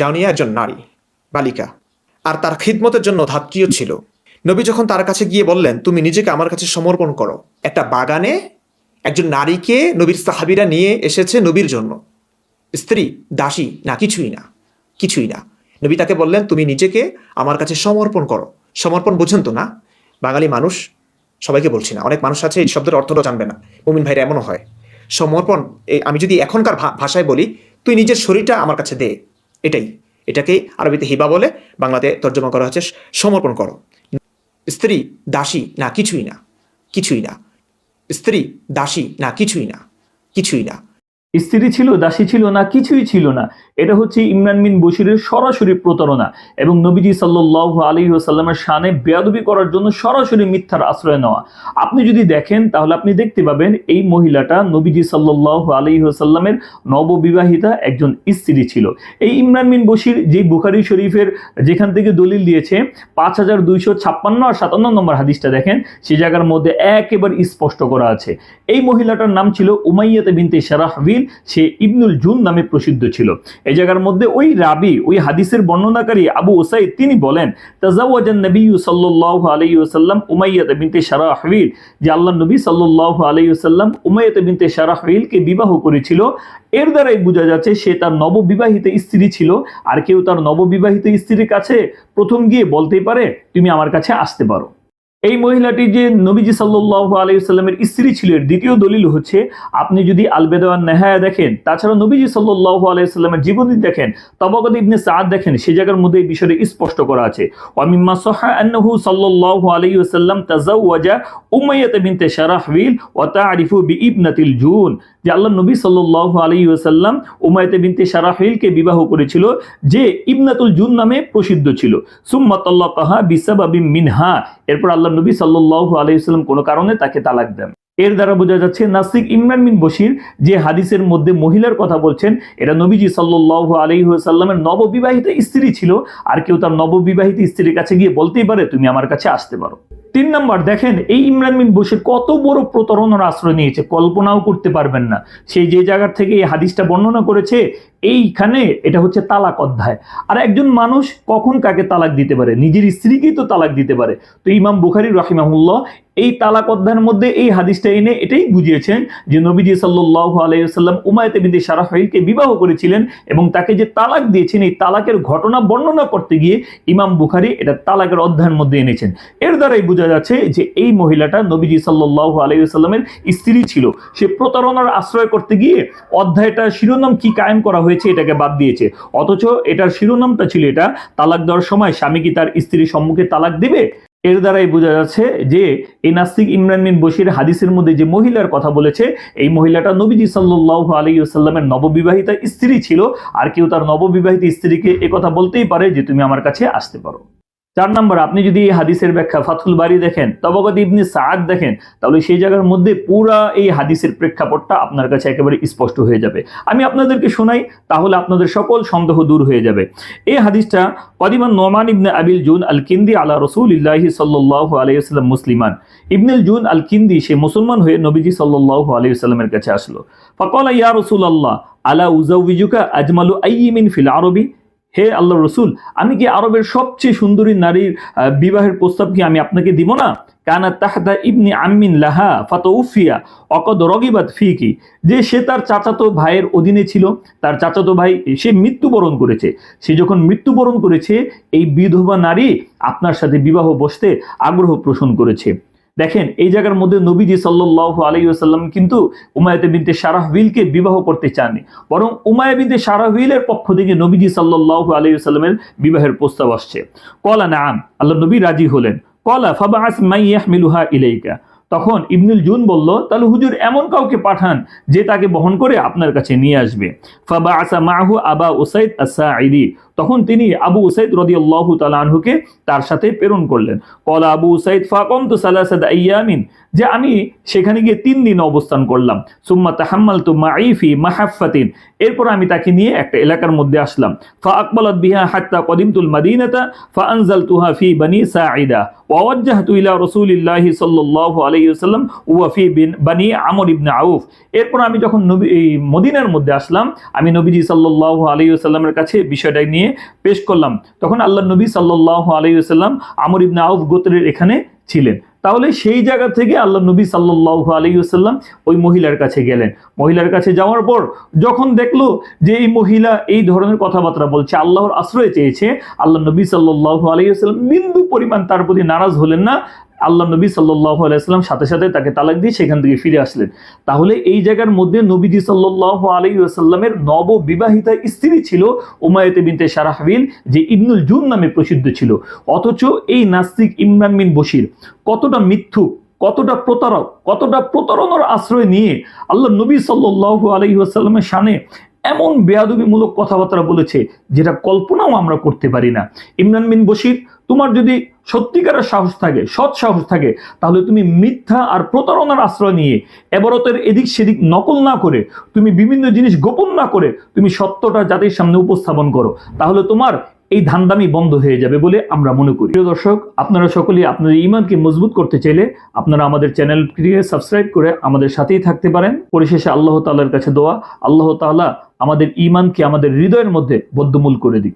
জাউনিয়া একজন নারী, বালিকা, আর তার খিদমতের জন্য ধাত্রীয় ছিল। নবী যখন তার কাছে গিয়ে বললেন, তুমি নিজেকে আমার কাছে সমর্পণ করো। একটা বাগানে একজন নারীকে নবীর সাহাবিরা নিয়ে এসেছে নবীর জন্য। স্ত্রী, দাসী, না, কিছুই না কিছুই না। নবী তাকে বললেন, তুমি নিজেকে আমার কাছে সমর্পণ করো। সমর্পণ বুঝেন তো না? বাঙালি মানুষ, সবাইকে বলছি না। অনেক মানুষ আছে, এই শব্দের অর্থটা জানবে না। মুমিন ভাইরা এমনও হয়। সমর্পণ আমি যদি এখনকার ভাষায় বলি, তুই নিজের শরীরটা আমার কাছে দে। এটাই। এটাকেই আরবিতে হিবা বলে, বাংলাতে তর্জমা করা হচ্ছে সমর্পণ করো। স্ত্রী দাসী না, কিছুই না কিছুই না। স্ত্রী দাসী না, কিছুই না কিছুই না। স্ত্রী ছিল, দাসী ছিল না, কিছুই ছিল না। এটা হচ্ছে ইমরান বিন বশিরের সরাসরি প্রতারণা এবং নবীজি সাল্লাহ আলী সাল্লামের শানে বেয়াদবি করার জন্য সরাসরি মিথ্যার আশ্রয় নেওয়া। আপনি যদি দেখেন, তাহলে আপনি দেখতে পাবেন এই মহিলাটা নবীজি সাল্লাহ আলী সাল্লামের নববিবাহিতা একজন স্ত্রী ছিল। এই ইমরান বিন বশির যে বুখারি শরীফের যেখান থেকে দলিল দিয়েছে, পাঁচ হাজার দুইশো ছাপ্পান্ন আর সাতান্ন নম্বর হাদিসটা দেখেন, সে জায়গার মধ্যে একেবারে স্পষ্ট করা আছে। এই মহিলাটার নাম ছিল উমাইয়াতে বিনতে শারাহবিল সে ইবনুল জুন নামে প্রসিদ্ধ ছিল। এই জায়গার মধ্যে ওই রাবি, ওই হাদিসের বর্ণনাকারী আবু ওসাইদ, তিনি বলেন, তাজাওয়াজান নবী সাল্লাল্লাহু আলাইহি ওয়াসাল্লাম উমাইয়াতে বিনতে শারাহবিল যে আল্লাহ নবী সাল্লাল্লাহু আলাইহি ওয়াসাল্লাম উমাইয়াতে বিনতে শারাহবিলকে বিবাহ করেছিল। এর দ্বারাই বোঝা যাচ্ছে, সে তার নববিবাহিত স্ত্রী ছিল। আর কেউ তার নববিবাহিত স্ত্রীর কাছে প্রথম গিয়ে বলতেই পারে, তুমি আমার কাছে আসতে পারো। এই মহিলাটি যে নবীজি সাল্লাহ আলাইসাল্লামের স্ত্রী ছিল, এর দ্বিতীয় দলিল হচ্ছে, আপনি যদি আলবেদাওয়ান নেহায়া দেখেন, তাছাড়া নবীজি সাল্লাহ আলাইসাল্লামের জীবনী দেখেন, তবাগত ইবনে সাদ দেখেন, সে জায়গার মধ্যে এই বিষয়টা স্পষ্ট করা আছে। সহা আন্নাহু তাজাওয়াজা উমাইয়াত বিনতে শারাহবিল ওয়া তা'রিফু বিইবনাতিল জুন, যে আল্লাহ নবী সাল্লাল্লাহু আলাইহি ওয়াসাল্লাম উমাইয়াত বিনতে শারাহবিলকে বিবাহ করেছিল, যে ইবনাতুল জুন নামে প্রসিদ্ধ ছিল। সুম্মা তাল্লাকাহা বিসাবাবিম মিনহা, এরপর আল্লাহ নবী সাল্লাল্লাহু আলাইহি ওয়াসাল্লাম কোনো কারণে তাকে তালাক দেন। এর দ্বারা বোঝা যাচ্ছে নাসিক ইমরান বিন বশির যে হাদিসের মধ্যে মহিলার কথা বলছেন, এটা নবীজি সাল্লাল্লাহু আলাইহি ওয়াসাল্লামের নববিবাহিত স্ত্রী ছিল, আর কেউ তার নববিবাহিত স্ত্রীর কাছে গিয়ে বলতেই পারে, তুমি আমার কাছে আসতে পারো। তিন নম্বর, দেখেন এই ইমরান বিন বশির কত বড় প্রতারণার আশ্রয় নিয়েছে, কল্পনাও করতে পারবেন না। সেই যে জায়গার থেকে এই হাদিসটা বর্ণনা করেছে এইখানে এটা হচ্ছে তালাক অধ্যায়। আর একজন মানুষ কখন কাকে তালাক দিতে পারে? নিজের স্ত্রীকেই তো তালাক দিতে পারে। তো ইমাম বুখারি রহিমাহুল্লাহ এই তালাক অধ্যায়ের মধ্যে এই হাদিসটা এনে এটাই বুঝিয়েছেন যে নবীজি সাল্লাহ আলাইসাল্লাম উমায়তে বিদি সারাফাইলকে বিবাহ করেছিলেন এবং তাকে যে তালাক দিয়েছেন, এই তালাকের ঘটনা বর্ণনা করতে গিয়ে ইমাম বুখারি এটা তালাকের অধ্যায়ের মধ্যে এনেছেন। এর দ্বারাই বোঝা যাচ্ছে যে এই মহিলাটা নবীজি সাল্লাহ আলাইসাল্লামের স্ত্রী ছিল। সে প্রতারণার আশ্রয় করতে গিয়ে অধ্যায়টার শিরোনাম কি কায়েম করা হয়েছে, এটাকে বাদ দিয়েছে। অথচ এটার শিরোনামটা ছিল এটা, তালাক দেওয়ার সময় স্বামী কি তার স্ত্রীর সম্মুখে তালাক দেবে? এর দ্বারাই বোঝা যাচ্ছে যে এই নাস্তিক ইমরান বিন বশির হাদিসের মধ্যে যে মহিলার কথা বলেছে, এই মহিলাটা নবীজি সাল্লাহ আলী সাল্লামের নববিবাহিতা স্ত্রী ছিল। আর কেউ তার নববিবাহিত স্ত্রীকে কথা বলতেই পারে যে, তুমি আমার কাছে আসতে পারো। চার নম্বর, আপনি যদি এই হাদিসের ব্যাখ্যা ফাতুল বাড়ি দেখেন, তবগত ইবনি সাদ দেখেন, তাহলে সেই জায়গার মধ্যে পুরা এই হাদিসের প্রেক্ষাপটটা আপনার কাছে একেবারে স্পষ্ট হয়ে যাবে। আমি আপনাদেরকে শোনাই, তাহলে আপনাদের সকল সন্দেহ দূর হয়ে যাবে। এই হাদিসটা কদিমান নোমান ইবনে আবিল জুন আল কিন্দি আলা রসুল ইল্লাহি সাল্লাহ আলাইসাল্লাম মুসলিমান। ইবনুল জুন আল কিন্দি সে মুসলমান হয়ে নবীজি সাল্লাহ আলাইসাল্লামের কাছে আসলো। ফকলা ইয়া রসুল আল্লাহ আলা উজাউজুকা আজমালু আইমিন ফিল আরবি? হে আল্লাহ রসুল, আমি কি আরবের সবচেয়ে সুন্দরী নারীর বিবাহের প্রস্তাব কি আমি আপনাকে দিব না? কানা তাহদা ইবনি আমিন লাহা ফাতউফিয়া অকদ রগিবাত ফিকি। যে সে তার চাচাতো ভাইয়ের অধীনে ছিল, তার চাচাতো ভাই সে মৃত্যুবরণ করেছে। সে যখন মৃত্যুবরণ করেছে, এই বিধবা নারী আপনার সাথে বিবাহ বসতে আগ্রহ পোষণ করেছে। দেখেন, এই জায়গার মধ্যে নবীজি সাল্লাহ আলাইসাল্লাম কিন্তু উমায়তে বিনতে সারাহবিলকে বিবাহ করতে চাননি। বরং উমায় বিনতে সারাহবিলের পক্ষ থেকে নবীজি সাল্লাহ আলাইসাল্লামের বিবাহের প্রস্তাব আসছে। কলা নাম আল্লাহ নবী রাজি হলেন। কলা ফাবা ফাবাস মাইয়াহমিলুহা ইলাইকা। তখন ইবনুল জুন বলল, তাহলে হুজুর এমন কাউকে পাঠান যে তাকে বহন করে আপনার কাছে নিয়ে আসবে। ফাবা আসা মাহু আবা উসাইদ আসাঈদি তখন তিনি আবু উসাইদ রদি আল্লাহ আনহুকে তার সাথে প্রেরণ করলেন। কলা আবু উসাইদ ফাকম তু সালাসাদ আইয়ামিন, যে আমি সেখানে গিয়ে তিন দিন অবস্থান করলাম। সুম্মা তাহাম্মাল তু মাইফি মাহাফাতিন এরপর আমি তাকে নিয়ে একটা এলাকার মধ্যে আসলাম। ফা আকবালত বিহা হাত্তা কদিমতুল মাদিনাতা, ফা আনজাল তুহা ফি বানি সাঈদা ওয়াজ্জাহতু ইলা রাসূলিল্লাহি সাল্লাল্লাহু আলাইহি ওয়াসাল্লাম, ওয়া ফি বিন আমর ইবনে আউফ। এরপর আমি যখন নবী মদিনার মধ্যে আসলাম, আমি নবীজি সাল্লাল্লাহু আলাইহি ওয়াসাল্লামের কাছে বিষয়টা নিয়ে নিয়ে পেশ করলাম। তখন আল্লাহ নবী সাল্লাহ আলাইসাল্লাম আমর ইবনে আউফ গোত্রের এখানে ছিলেন। তাহলে সেই জায়গা থেকে আল্লাহ নবী সাল্লাহ আলাইসাল্লাম ওই মহিলার কাছে গেলেন। মহিলার কাছে যাওয়ার পর যখন দেখল যে এই মহিলা এই ধরনের কথাবার্তা বলছে, আল্লাহর আশ্রয় চেয়েছে, আল্লাহ নবী সাল্লাহ আলাইসাল্লাম বিন্দু পরিমাণ তার প্রতি নারাজ হলেন না। আল্লাহ নবী সাল্লাহ আলাইসাল্লাম সাথে সাথে তাকে তালাক দিয়ে সেখান থেকে ফিরে আসলেন। তাহলে এই জায়গার মধ্যে নবীজি সাল্লাহ আলাইসাল্লামের নব বিবাহিতা স্ত্রী ছিল উমায়তে বিনতে সারাহবিল যে ইবনুল জুন নামে প্রসিদ্ধ ছিল। অথচ এই নাস্তিক ইমরান বিন বশির কতটা মিথ্যুক কতটা প্রতারক, কতটা প্রতারণার আশ্রয় নিয়ে আল্লাহ নবী সাল্লাহ আলহিহাসাল্লামের সামনে এমন বেয়াদবিমূলক কথাবার্তা বলেছে, যেটা কল্পনাও আমরা করতে পারি না। ইমরান বিন বশির তোমার যদি সত্যিকারের সাহস থাকে, সৎ সাহস থাকে, তাহলে তুমি মিথ্যা আর প্রতারণার আশ্রয় নিয়ে এবারতের এদিক সেদিক নকল না করে, তুমি বিভিন্ন জিনিস গোপন না করে তুমি সত্যটা জাতির সামনে উপস্থাপন করো, তাহলে তোমার এই ধান্দামি বন্ধ হয়ে যাবে বলে আমরা মনে করি। প্রিয় দর্শক, আপনারা সকলেই আপনাদের ইমানকে মজবুত করতে চাইলে আপনারা আমাদের চ্যানেলটিকে সাবস্ক্রাইব করে আমাদের সাথেই থাকতে পারেন। পরিশেষে আল্লাহ তাআলার কাছে দোয়া, আল্লাহ তাআলা আমাদের ইমানকে আমাদের হৃদয়ের মধ্যে বদ্ধমূল করে দিক।